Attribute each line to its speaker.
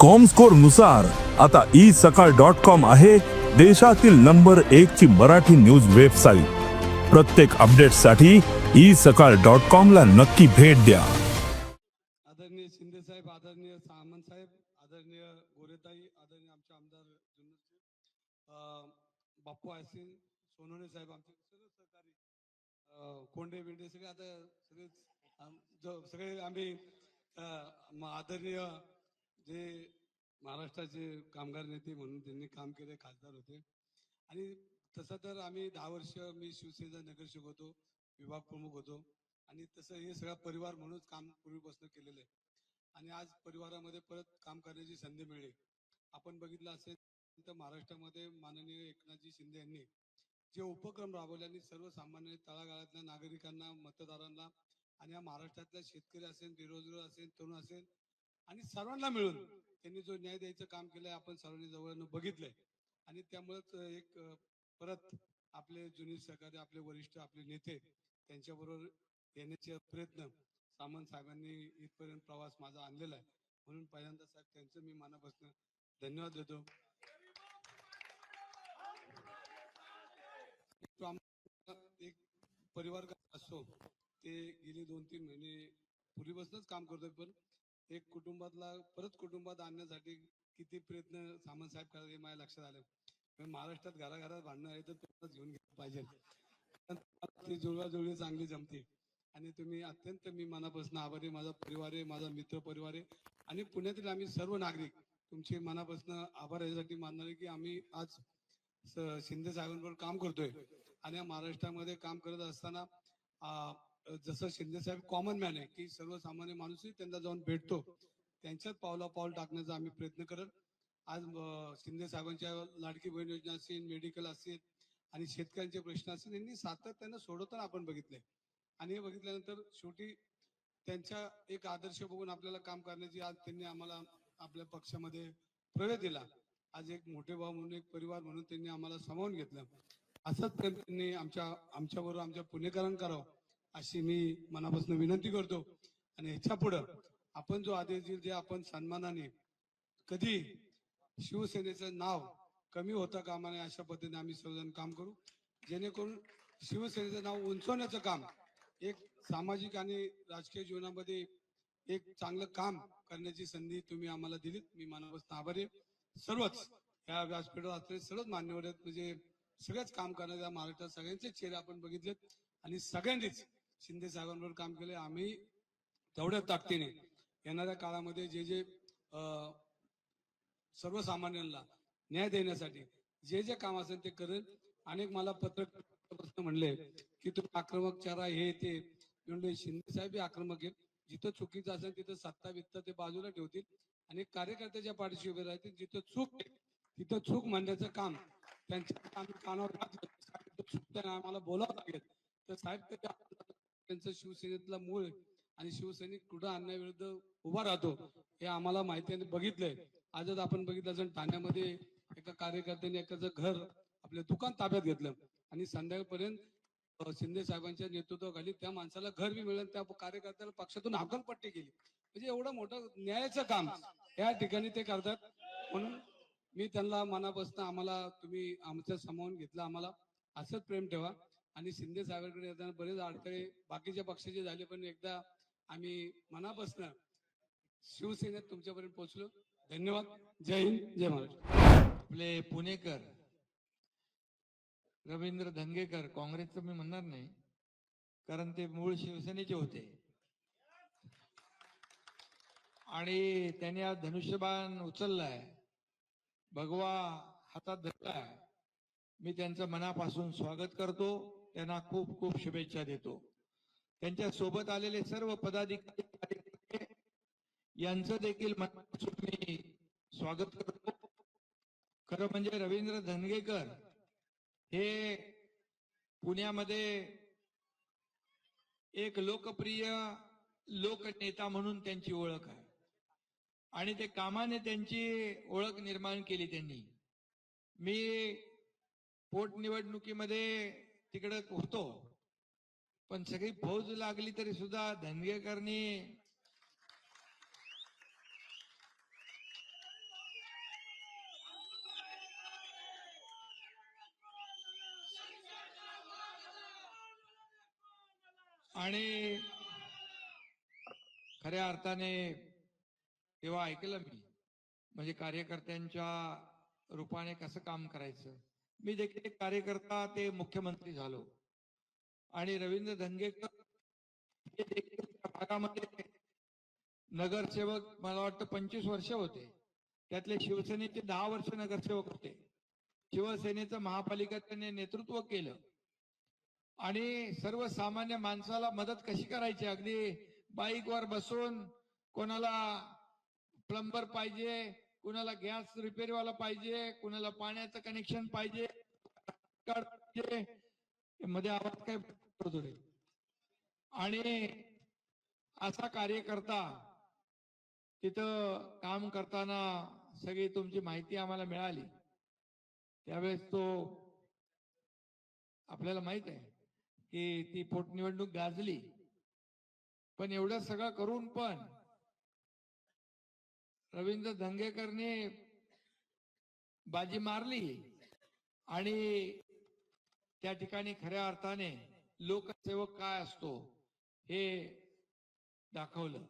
Speaker 1: कॉमस्कोरनुसार आता ई सकाळ dot com आहे देशातील नंबर एक ची मराठी न्यूज वेबसाईट प्रत्येक अपडेटसाठी ई सकाळ डॉट कॉम ला नक्की भेट द्या.
Speaker 2: आदरणीय शिंदे साहेब आदरणीय सामंत साहेब आदरणीय गोरेताई आदरणीय आमचे आमदार बाप्पू आसिन सोनवणे साहेब आमचे सर्व सहकारी कोंडे बिंडे सगळे आता सगळे सगळे आम्ही आदरणीय जे महाराष्ट्राचे कामगार नेते म्हणून त्यांनी काम केले खासदार होते. आणि तसं तर आम्ही दहा वर्ष मी शिवसेनेचा नगरसेवक होतो विभाग प्रमुख होतो. आणि तसं हे सगळा परिवार म्हणूनच काम पूर्वीपासून केलेलं आहे. आणि आज परिवारामध्ये परत काम करण्याची संधी मिळली. आपण बघितलं असेल तर महाराष्ट्रामध्ये माननीय एकनाथजी शिंदे यांनी जे उपक्रम राबवले आणि सर्वसामान्य तळागाळातल्या नागरिकांना मतदारांना आणि या महाराष्ट्रातल्या शेतकरी असेल बेरोजगार असेल तरुण असेल आणि सर्वांना मिळून त्यांनी जो न्याय द्यायचं काम केलंय आपण सर्वांनी जवळ बघितलंय. आणि त्यामुळेच एक परत आपले जुने सहकारी आपले वरिष्ठ आपले नेते त्यांच्याबरोबर येण्याचे प्रयत्न सामंत साहेबांनी इथपर्यंत प्रवास माझा आणलेला आहे. म्हणून पहिल्यांदा साहेब त्यांचं मी मनापासून धन्यवाद देतो. एक परिवार असतो ते गेले दोन तीन महिने पूर्वीपासूनच काम करतोय पण एक कुटुंबातला परत कुटुंबात आणण्यासाठी किती प्रयत्न सामंत साहेब करतात हे माझ्या लक्षात आलं. महाराष्ट्रात घराघरात भांडणं आहे तर तुम्हाला घेऊन गेलं पाहिजे. ती जुळवाजुळवी चांगली जमते. आणि तुम्ही अत्यंत मी मनापासून आभारी माझा परिवार आहे माझा मित्र परिवार आहे. आणि पुण्यातील आम्ही सर्व नागरिक तुमचे मनापासून आभार यासाठी मानणार आहे की आम्ही आज शिंदे साहेबांबरोबर काम करतोय. आणि या महाराष्ट्रामध्ये काम करत असताना जसं शिंदे साहेब कॉमन मॅन आहे की सर्वसामान्य माणूसही त्यांना जाऊन भेटतो. त्यांच्यात पावला पाऊल टाकण्याचा आम्ही प्रयत्न करत आज शिंदे साहेबांच्या लाडकी बहीण योजना असेल मेडिकल असेल आणि शेतकऱ्यांचे प्रश्न असतील यांनी सातत्यानं सोडवताना आपण बघितले आणि हे बघितल्यानंतर शेवटी त्यांच्या एक आदर्श बघून आपल्याला काम करण्याची आज त्यांनी आम्हाला आपल्या पक्षामध्ये प्रवेश दिला. आज एक मोठे भाऊ म्हणून एक परिवार म्हणून त्यांनी आम्हाला सामावून घेतलं. असंच त्यांनी आमच्या आमच्याबरोबर आमच्या पुणेकरण करावं अशी मी मनापासून विनंती करतो. आणि ह्याच्या पुढं आपण जो आदेश देईल जे आपण सन्मानाने कधी शिवसेनेचं नाव कमी होता कामा नये अशा पद्धतीने आम्ही सर्वजण काम करू. जेणेकरून शिवसेनेचं नाव उंचवण्याचं काम एक सामाजिक आणि राजकीय जीवनामध्ये एक चांगलं काम करण्याची संधी तुम्ही आम्हाला दिलीत. मी मनापासून आभारी सर्वच या व्यासपीठावर असलेले सर्वच मान्यवर आहेत. म्हणजे सगळेच काम करणाऱ्या महाराष्ट्रात सगळ्यांचे चेहरे आपण बघितलेत. आणि सगळ्यांनीच शिंदे साहेबांवर काम केले. आम्ही तेवढ्या ताकदीने येणाऱ्या काळामध्ये जे जे सर्वसामान्यांना न्याय देण्यासाठी जे जे काम असेल ते करेल. अनेक मला पत्रकार म्हणले की तुम्ही आक्रमक चारा हे ते. मी म्हणले शिंदे साहेब आक्रमक आहेत. जिथं चुकीचं असेल तिथं सत्ता वित्त ते बाजूला ठेवतील. आणि कार्यकर्त्याच्या पाठीशी उभे राहतील. जिथं चूक तिथं चूक म्हणण्याचं काम त्यांच्या कानावर आम्हाला बोलावं लागेल. तर साहेब त्यांचं शिवसेनेतला मूळ आणि शिवसैनिक कुठं आणण्याविरुद्ध उभा राहतो हे आम्हाला माहिती आणि बघितलंय. आजच आपण बघितलं असेल ठाण्यामध्ये एका कार्यकर्त्याने एकाचं घर आपलं दुकान ताब्यात घेतलं आणि संध्याकाळपर्यंत शिंदे साहेबांच्या नेतृत्वाखाली त्या माणसाला घर बी मिळेल त्या कार्यकर्त्याला पक्षातून हकलपट्टी केली. म्हणजे एवढं मोठं न्यायाचं काम या ठिकाणी ते करतात. म्हणून मी त्यांना मनापासून आम्हाला तुम्ही आमच्या समावून घेतलं आम्हाला असंच प्रेम ठेवा. आणि शिंदे साहेबांकडे येताना बरेच अडथळे बाकीच्या पक्षाचे झाले पण एकदा आम्ही मनापासून शिवसेनेत तुमच्यापर्यंत पोहोचलो. धन्यवाद. जय हिंद जय महाराष्ट्र.
Speaker 3: आपले पुणेकर रवींद्र धंगेकर काँग्रेसचं मी म्हणणार नाही कारण ते मूळ शिवसेनेचे होते. आणि त्यांनी आज धनुष्यबाण उचललाय. भगवा हातात धरलाय. मी त्यांचं मनापासून स्वागत करतो. त्यांना खूप खूप शुभेच्छा देतो. त्यांच्यासोबत आलेले सर्व पदाधिकारी यांचं देखील मी स्वागत करतो. खरं म्हणजे रवींद्र धनगेकर हे पुण्यामध्ये एक लोकप्रिय लोकनेता म्हणून त्यांची ओळख आहे. आणि ते कामाने त्यांची ओळख निर्माण केली त्यांनी. मी पोटनिवडणुकीमध्ये तिकडे होतो. पण सगळी फौज लागली तरी सुद्धा धनगेकरणी आणि खऱ्या अर्थाने तेव्हा ऐकलं मी. म्हणजे कार्यकर्त्यांच्या रूपाने कसं काम करायचं? मी देखील एक कार्यकर्ता ते मुख्यमंत्री झालो. आणि रवींद्र धंगेकर हे देखील त्या भागामध्ये नगरसेवक मला वाटतं पंचवीस वर्ष होते. त्यातले शिवसेनेचे दहा वर्ष नगरसेवक होते. शिवसेनेचं महापालिका त्यांनी नेतृत्व केलं. आणि सर्वसामान्य माणसाला मदत कशी करायची? अगदी बाईकवर बसून कोणाला प्लंबर पाहिजे कुणाला गॅस रिपेअरवाला पाहिजे कुणाला पाण्याचं कनेक्शन पाहिजे मध्ये आवाज काय आणि असा कार्यकर्ता तिथं काम करताना सगळी तुमची माहिती आम्हाला मिळाली. त्यावेळेस तो आपल्याला माहीत आहे की ती पोटनिवडणूक गाजली. पण एवढं सगळं करून पण रवींद्र धंगेकरने बाजी मारली आणि त्या ठिकाणी खऱ्या अर्थाने लोकसेवक काय असतो हे दाखवलं.